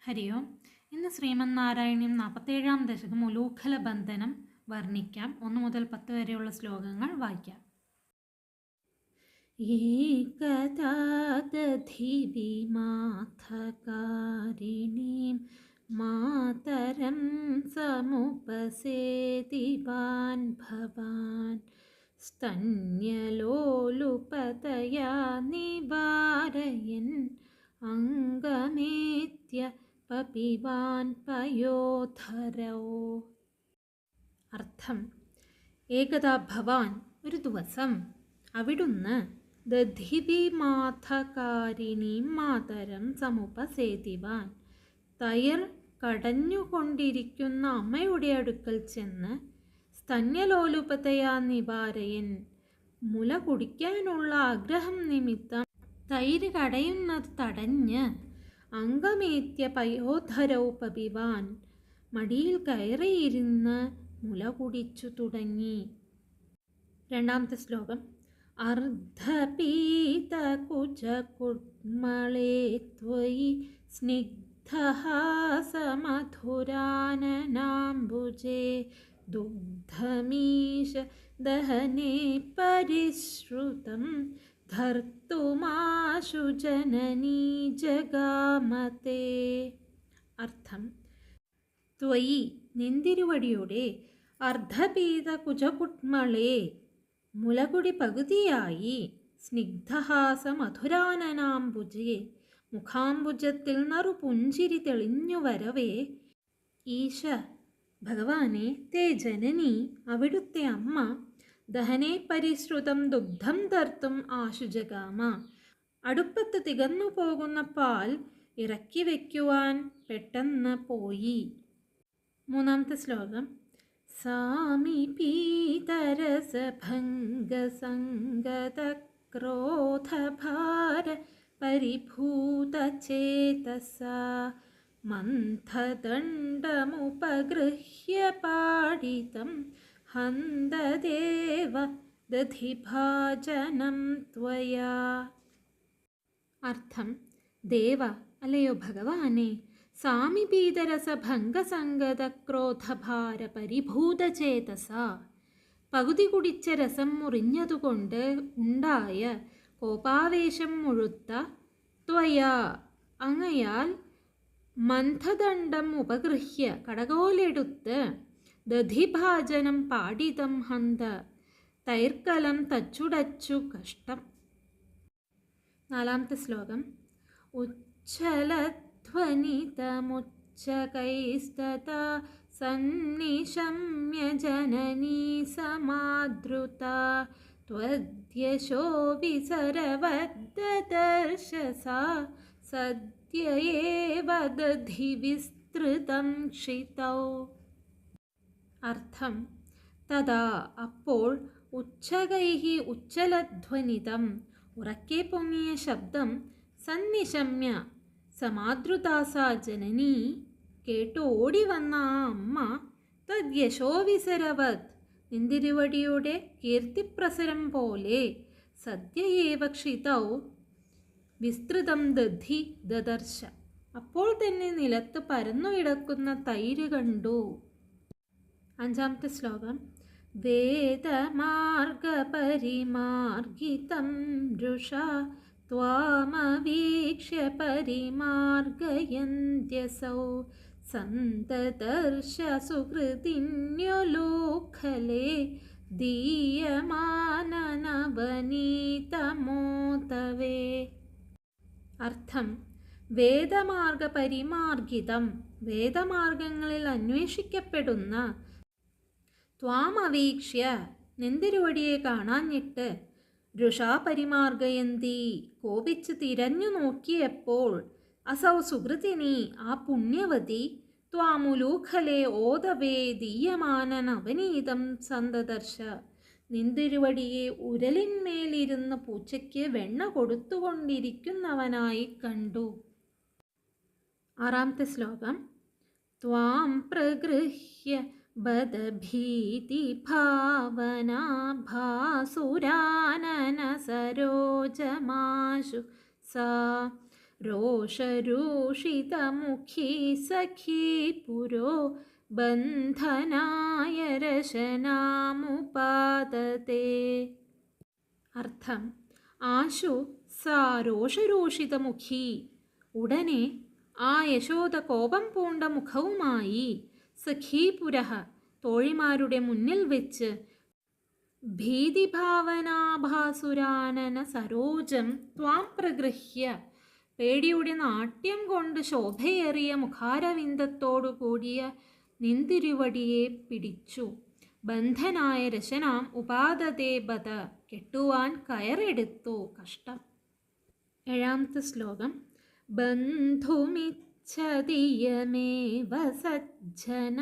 ഹരി ഓം. ഇന്ന് ശ്രീമന്നാരായണീയം നാൽപ്പത്തേഴാം ദശകം ഉലൂഖല ബന്ധനം വർണിക്കാം. ഒന്ന് മുതൽ പത്ത് വരെയുള്ള ശ്ലോകങ്ങൾ വായിക്കാം. ഏകദാദധിവിമാഥകാരിണീം മാതരം സമുപസേതിവാൻ ഭവാൻ. സ്തന്യലോലുപതയാ നിവാരയൻ അംഗമേത്യ പപിവാൻ പയോധരോ. അർത്ഥം ഏകദാ ഭവാൻ ഒരു ദിവസം അവിടുന്ന് ദധിവിമാഥകാരിണീ മാതരം സമുപസേതിവാൻ തയർ കടഞ്ഞുകൊണ്ടിരിക്കുന്ന അമ്മയുടെ അടുക്കൽ ചെന്ന് സ്തന്യലോലുപതയാ നിവാരയൻ മുല കുടിക്കാനുള്ള ആഗ്രഹം നിമിത്തം തൈര് കടയുന്നത് തടഞ്ഞ് അംഗമേത്യ പയോധരൗ പപിവാൻ. മടിയിൽ കയറിയിരുന്ന് മുല കുടിച്ചു തുടങ്ങി. രണ്ടാമത്തെ ശ്ലോകം. അർദ്ധപീതകുജകുട്മളേ ത്വയി സ്നിഗ്ധഹാസമധുരാനനാംബുജേ. ദുഗ്ധമീശ ദഹനേ പരിശ്രുതം ധർത്തുമാശു ജനനീ ജഗാമതേ അർത്ഥം ത്വയി നിന്തിരുവടിയുടെ അർദ്ധപീത കുജകുട്മളെ മുലകുടി പകുതിയായി സ്നിഗ്ധഹാസ മധുരാനനാംബുജേ മുഖാംബുജത്തിൽ നറു പുഞ്ചിരി തെളിഞ്ഞു വരവേ. ഈശ ഭഗവാനെ തേ ജനനി അവിടുത്തെ അമ്മ ദഹനേ പരിശ്രുതം ദുഗ്ധം തർത്തും ആശുജകാമ അടുപ്പത്ത് തികന്നു പോകുന്ന പാൽ ഇറക്കി വയ്ക്കുവാൻ പെട്ടെന്ന് പോയി. മൂന്നാമത്തെ ശ്ലോകം. സാമീപീതരസഭംഗസംഗതക്രോധഭാര പരിഭൂതചേതസ മന്ഥദണ്ഡമുപഗൃഹ്യ പാടിതം ഹന്തദേവ ദധിഭാജനം ത്വയാ അർത്ഥം ദേവ അല്ലയോ ഭഗവാനെ സാമിപീതരസഭംഗസംഗത ക്രോധഭാര പരിഭൂതചേതസ പകുതി കുടിച്ച രസം മുറിഞ്ഞതുകൊണ്ട് ഉണ്ടായ കോപാവേശം മുഴുത്ത ത്വയാ. അങ്ങയാൽ മന്ധദണ്ഡം ഉപഗൃഹ്യ കടകോലെടുത്ത് दधिभाजनं पाडितं हन्त तैर्कलं तच्चुडच्चु कष्टम्। नालां तु श्लोकम् उच्छलध्वनितमुच्चकैस्तता सन्निशम्यजननी समादृता त्वद्यशो विसरवद्दर्शसा सद्य एव दधि विस्तृतं क्षितौ അർത്ഥം. തഥാ അപ്പോൾ ഉച്ചകൈഹി ഉച്ചലധ്വനിതം ഉറക്കെ പൊങ്ങിയ ശബ്ദം സന്നിശമ്യ സമാതൃതാസ ജനനീ കേട്ടു ഓടി വന്ന ആ അമ്മ തദ്യശോവിസരവത് നിന്തിരുവടിയുടെ കീർത്തിപ്രസരം പോലെ സദ്യയേവ ക്ഷിതൗ വിസ്തൃതം ദധി ദദർശ. അപ്പോൾ തന്നെ നിലത്ത് പരന്നു കിടക്കുന്ന തൈര് കണ്ടു. അഞ്ചാമത്തെ ശ്ലോകം. വേദമാർഗപരിമാർഗിതം രുഷ ത്വാമവീക്ഷ്യ പരിമാർഗയന്ത്യസൗ സന്തദർശ സുഹൃതിന്യുലൂഖലേ ദീയമാനവനീതമോതവേ അർത്ഥം. വേദമാർഗ പരിമാർഗിതം വേദമാർഗങ്ങളിൽ അന്വേഷിക്കപ്പെടുന്ന ത്വാമവീക്ഷ്യ നിന്തിരുവടിയെ കാണാഞ്ഞിട്ട്. രുഷാപരിമാർഗയന്തി കോപിച്ച് തിരഞ്ഞു നോക്കിയപ്പോൾ അസൗ സുഹൃതിനി ആ പുണ്യവതി ത്വാമുലൂഖലെ ഓതവേ ദീയമാനനവനീതം സന്തദർശ. നിന്തിരുവടിയെ ഉരലിന്മേലിരുന്ന് പൂച്ചയ്ക്ക് വെണ്ണ കൊടുത്തുകൊണ്ടിരിക്കുന്നവനായി കണ്ടു. ആറാമത്തെ ശ്ലോകം. ത്വാം പ്രഗൃഹ്യ ഭാസുരാനന സരോജമാശു സാ രോഷരൂഷിതമുഖി സഖീ പുരോ ബന്ധനായ രശനാമുപാദത്തെ അർത്ഥം ആശു സാ രോഷരൂഷിതമുഖി ഉടനെ ആ യശോദ കോപം പൂണ്ട മുഖവുമായി സഖീപുരഹ തോഴിമാരുടെ മുന്നിൽ വെച്ച് ഭീതിഭാവനാഭാസുരാനന സരോജം ത്വാം പ്രഗൃഹ്യ. പേടിയുടെ നാട്യം കൊണ്ട് ശോഭയേറിയ മുഖാരവിന്ദത്തോടു കൂടിയ നിന്തിരുവടിയെ പിടിച്ചു. ബന്ധനായ രശനാം ഉപാദതേ ബത കെട്ടുവാൻ കയറെടുത്തു കഷ്ടം. ഏഴാമത്തെ ശ്ലോകം. ബന്ധുമിച്ഛതിയമേവ സജ്ജന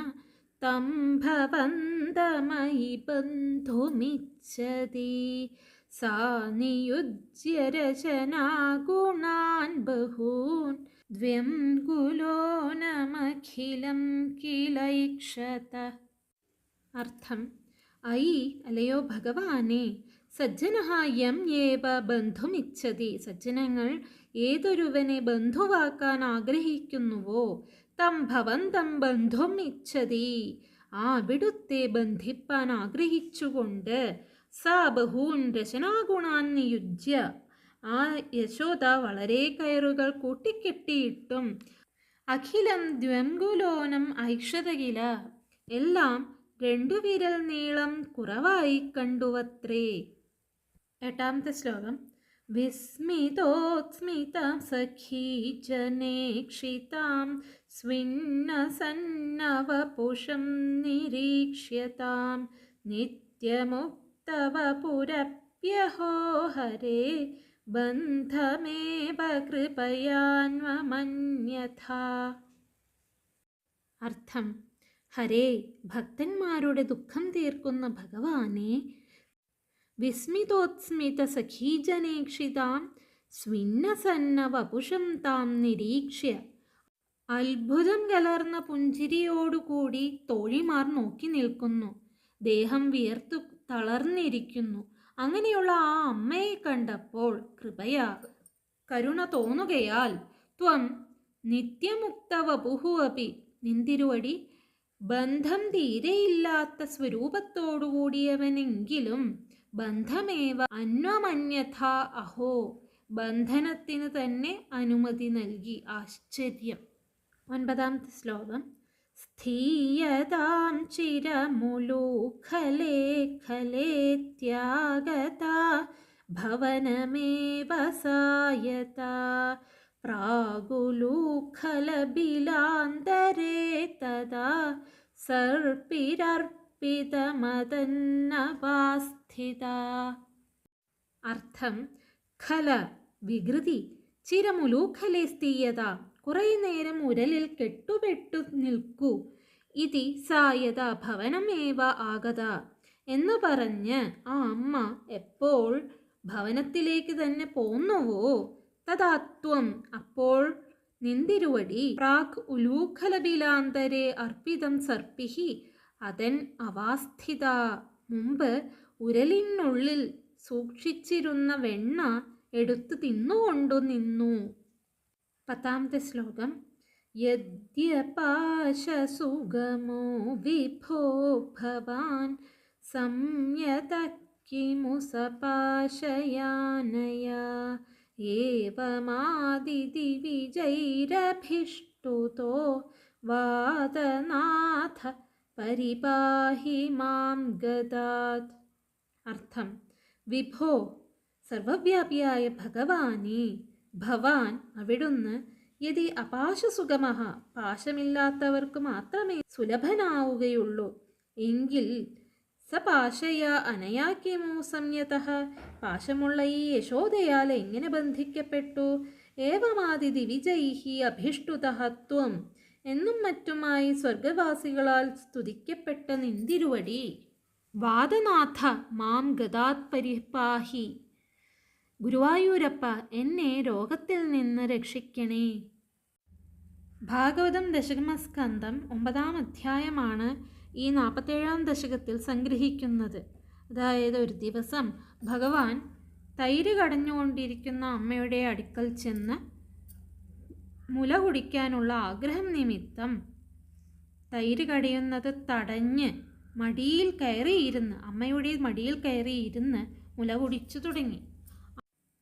തം ഭവന്തമയി ബന്ധുമിച്ഛതി. സാ നിയുജ്യ രചനാഗുണാൻ ബഹൂൻ ദ്വ്യം ഗുലോനമഖിലം കിലൈക്ഷത. അർത്ഥം ഐ അല്ലയോ ഭഗവാനെ സജ്ജനഃ യം ഏവ ബന്ധുമിച്ഛതി. സജ്ജനങ്ങൾ ഏതൊരുവനെ ബന്ധുവാക്കാൻ ആഗ്രഹിക്കുന്നുവോ തം ഭവന്തം ബന്ധും ഇച്ഛതി ആ അവിടുത്തെ ബന്ധിപ്പാൻ ആഗ്രഹിച്ചുകൊണ്ട് സ ബഹൂൻ രചനാഗുണാൻ നിയുജ്യ. ആ യശോദ വളരെ കയറുകൾ കൂട്ടിക്കെട്ടിയിട്ടും അഖിലം ദ്വംഗുലോനം ഐഷതകില എല്ലാം രണ്ടു വിരൽ നീളം കുറവായി കണ്ടുവത്രേ. എട്ടാമത്തെ ശ്ലോകം. വിസ്മിതോത്സ്മിതാം സഖീ ജനേക്ഷിതാം സ്വിന്നസന്നവപുഷം നിരീക്ഷ്യതാം. നിത്യമുക്തവ പുരപ്യഹോ ഹരേ ബന്ധമേവ കൃപയാന്വമന്യഥാ. അർത്ഥം ഹരേ ഭക്തന്മാരുടെ ദുഃഖം തീർക്കുന്ന ഭഗവാനെ വിസ്മിതോത്സ്മിത സഖീജനേക്ഷിതാം സ്വിന്നസന്ന വപുഷം താം നിരീക്ഷ്യ. അത്ഭുതം കലർന്ന പുഞ്ചിരിയോടുകൂടി തോഴിമാർ നോക്കി നിൽക്കുന്നു. ദേഹം വിയർത്തു തളർന്നിരിക്കുന്നു. അങ്ങനെയുള്ള ആ അമ്മയെ കണ്ടപ്പോൾ കൃപയാ. കരുണ തോന്നുകയാൽ ത്വം നിത്യമുക്തവപുഹു അപി നിന്തിരുവടി ബന്ധം തീരെയില്ലാത്ത സ്വരൂപത്തോടുകൂടിയവനെങ്കിലും ബന്ധമേവ അന്വമന്യഥ അഹോ. ബന്ധനത്തിന് തന്നെ അനുമതി നൽകി. ആശ്ചര്യം. ഒൻപതാമത്തെ ശ്ലോകം. സ്ഥീയതാം ചിരമുലൂഖലേ ഖലേ ത്യാഗത ഭവനമേവ സായത. പ്രാഗുലൂഖലബിലാന്തരേ തദാ സർപ്പിരർപ്പിതമതന്നപാസ്ഥിത അർത്ഥം ഖല വികൃതി ചിരമുലൂഖലെ സ്ഥീയത കുറേ നേരം ഉരലിൽ കെട്ടുപെട്ടു നിൽക്കൂ. ഇതി സായത ഭവനമേവ ആഗത എന്ന് പറഞ്ഞ് ആ അമ്മ എപ്പോൾ ഭവനത്തിലേക്ക് തന്നെ പോന്നുവോ? തദാത്വം അപ്പോൾ നിന്തിരുവടി പ്രാക് ഉലൂഖലബിലാന്തരെ അർപ്പിതം സർപ്പിഹി അതൻ അവാസ്ഥിത. മുമ്പ് ഉരലിനുള്ളിൽ സൂക്ഷിച്ചിരുന്ന വെണ്ണ എടുത്തു തിന്നുകൊണ്ടു നിന്നു. പത്താമത്തെ ശ്ലോകം. യദ്യപാശസുഗമോ വിഭോ ഭവാൻ സംയതക്കിമു സപാശയാനയ ഏവമാതിഥി വിജൈരഭിഷ്ടുതോ വാദനാഥ പരിപാഹി മാം ഗതാത് അർത്ഥം വിഭോ സർവവ്യാപിയായ ഭഗവാനെ ഭവാൻ അവിടുന്ന് യതി അപാശസുഗമഃ പാശമില്ലാത്തവർക്ക് മാത്രമേ സുലഭനാവുകയുള്ളൂ. എങ്കിൽ സപാശയ അനയാക്കിമോ സംയത? പാശമുള്ള ഈ യശോദയാൽ എങ്ങനെ ബന്ധിക്കപ്പെട്ടു? ഏവമാതി ദിവിജൈഹി അഭിഷ്ടുതഹത്വം എന്നും മറ്റുമായി സ്വർഗവാസികളാൽ സ്തുതിക്കപ്പെട്ട നിന്തിരുവടി. വാദനാഥ മാം ഗതാത് പരിപാഹി. ഗുരുവായൂരപ്പ എന്നെ രോഗത്തിൽ നിന്ന് രക്ഷിക്കണേ. ഭാഗവതം ദശകമസ്കന്ധം ഒമ്പതാം അധ്യായമാണ് ഈ നാൽപ്പത്തേഴാം ദശകത്തിൽ സംഗ്രഹിക്കുന്നത്. അതായത് ഒരു ദിവസം ഭഗവാൻ തൈര് കടഞ്ഞുകൊണ്ടിരിക്കുന്ന അമ്മയുടെ അടുക്കൽ ചെന്ന് മുല കുടിക്കാനുള്ള ആഗ്രഹം നിമിത്തം തൈര് കടിയുന്നത് തടഞ്ഞ് മടിയിൽ കയറിയിരുന്ന് അമ്മയുടെ മടിയിൽ കയറിയിരുന്ന് മുല കുടിച്ചു തുടങ്ങി.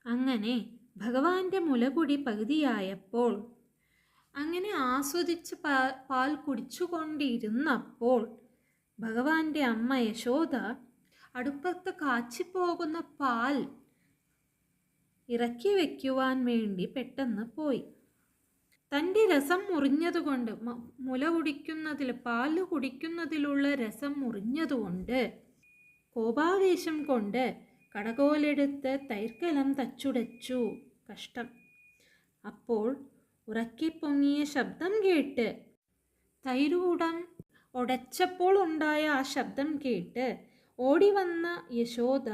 അങ്ങനെ ഭഗവാന്റെ മുലകുടി പകുതിയായപ്പോൾ അങ്ങനെ ആസ്വദിച്ച് പാ പാൽ കുടിച്ചുകൊണ്ടിരുന്നപ്പോൾ ഭഗവാന്റെ അമ്മ യശോദ അടുപ്പത്ത് കാച്ചിപ്പോകുന്ന പാൽ ഇറക്കി വയ്ക്കുവാൻ വേണ്ടി പെട്ടെന്ന് പോയി. തന്റെ രസം മുറിഞ്ഞതുകൊണ്ട് മുല കുടിക്കുന്നതിൽ പാൽ കുടിക്കുന്നതിലുള്ള രസം മുറിഞ്ഞതുകൊണ്ട് കോപാവേശം കൊണ്ട് കടകോലെടുത്ത് തൈർക്കലം തച്ചുടച്ചു. കഷ്ടം. അപ്പോൾ ഉറക്കി പൊങ്ങിയ ശബ്ദം കേട്ട് തൈരൂടം ഉടച്ചപ്പോൾ ഉണ്ടായ ആ ശബ്ദം കേട്ട് ഓടി വന്ന യശോദ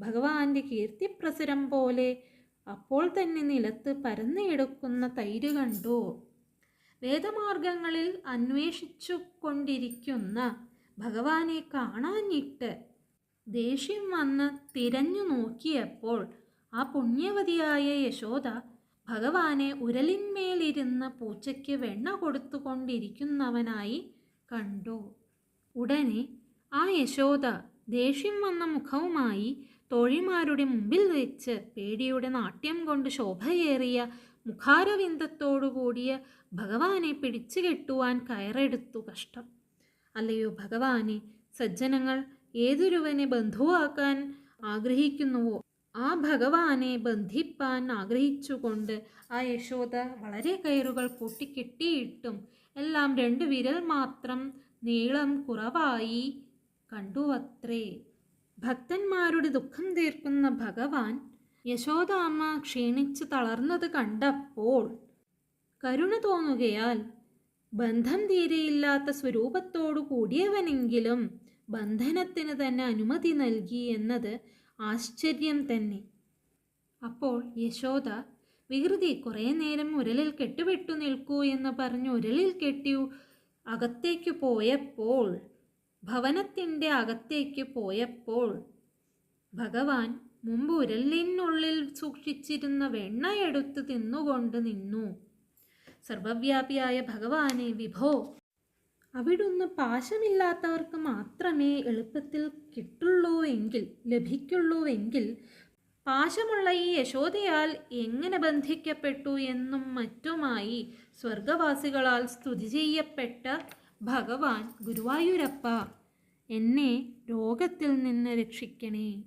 ഭഗവാന്റെ കീർത്തിപ്രസരം പോലെ അപ്പോൾ തന്നെ നിലത്ത് പരന്നെടുക്കുന്ന തൈര് കണ്ടു? വേദമാർഗങ്ങളിൽ അന്വേഷിച്ചു കൊണ്ടിരിക്കുന്ന ഭഗവാനെ കാണാനിട്ട് ദേഷ്യം വന്ന് തിരഞ്ഞു നോക്കിയപ്പോൾ ആ പുണ്യവതിയായ യശോദ ഭഗവാനെ ഉരലിന്മേലിരുന്ന പൂച്ചയ്ക്ക് വെണ്ണ കൊടുത്തുകൊണ്ടിരിക്കുന്നവനായി കണ്ടു. ഉടനെ ആ യശോദ ദേഷ്യം വന്ന മുഖവുമായി തോഴിമാരുടെ മുമ്പിൽ വെച്ച് പേടിയുടെ നാട്യം കൊണ്ട് ശോഭയേറിയ മുഖാരവിന്ദത്തോടുകൂടിയ ഭഗവാനെ പിടിച്ചു കെട്ടുവാൻ കയറെടുത്തു കഷ്ടം. അല്ലയോ ഭഗവാനെ സജ്ജനങ്ങൾ ഏതൊരുവനെ ബന്ധുവാക്കാൻ ആഗ്രഹിക്കുന്നുവോ? ആ ഭഗവാനെ ബന്ധിപ്പാൻ ആഗ്രഹിച്ചുകൊണ്ട് ആ യശോദ വളരെ കയറുകൾ കൂട്ടിക്കെട്ടിയിട്ടും എല്ലാം രണ്ട് വിരൽ മാത്രം നീളം കുറവായി കണ്ടുവത്രേ. ഭക്തന്മാരുടെ ദുഃഖം തീർക്കുന്ന ഭഗവാൻ യശോദാമ്മ ക്ഷീണിച്ച് തളർന്നത് കണ്ടപ്പോൾ കരുണ തോന്നുകയാൽ ബന്ധം തീരെയില്ലാത്ത സ്വരൂപത്തോടു കൂടിയവനെങ്കിലും ബന്ധനത്തിന് തന്നെ അനുമതി നൽകി എന്നത് ആശ്ചര്യം തന്നെ. അപ്പോൾ യശോദ വികൃതി കുറേ നേരം ഉരലിൽ കെട്ടുവിട്ടു നിൽക്കൂ എന്ന് പറഞ്ഞ് ഉരലിൽ കെട്ടി അകത്തേക്ക് പോയപ്പോൾ ഭവനത്തിന്റെ അകത്തേക്ക് പോയപ്പോൾ ഭഗവാൻ മുമ്പ് ഉരലിനുള്ളിൽ സൂക്ഷിച്ചിരുന്ന വെണ്ണ എടുത്ത് തിന്നുകൊണ്ട് നിന്നു. സർവവ്യാപിയായ ഭഗവാനെ വിഭോ അവിടുന്ന് പാശമില്ലാത്തവർക്ക് മാത്രമേ എളുപ്പത്തിൽ കിട്ടുള്ളൂ എങ്കിൽ ലഭിക്കുള്ളൂ എങ്കിൽ പാശമുള്ള ഈ യശോദയാൽ എങ്ങനെ ബന്ധിക്കപ്പെട്ടു എന്നും മറ്റുമായി സ്വർഗവാസികളാൽ സ്തുതി ചെയ്യപ്പെട്ട ഭഗവാൻ ഗുരുവായൂരപ്പ എന്നെ രോഗത്തിൽ നിന്ന് രക്ഷിക്കണേ.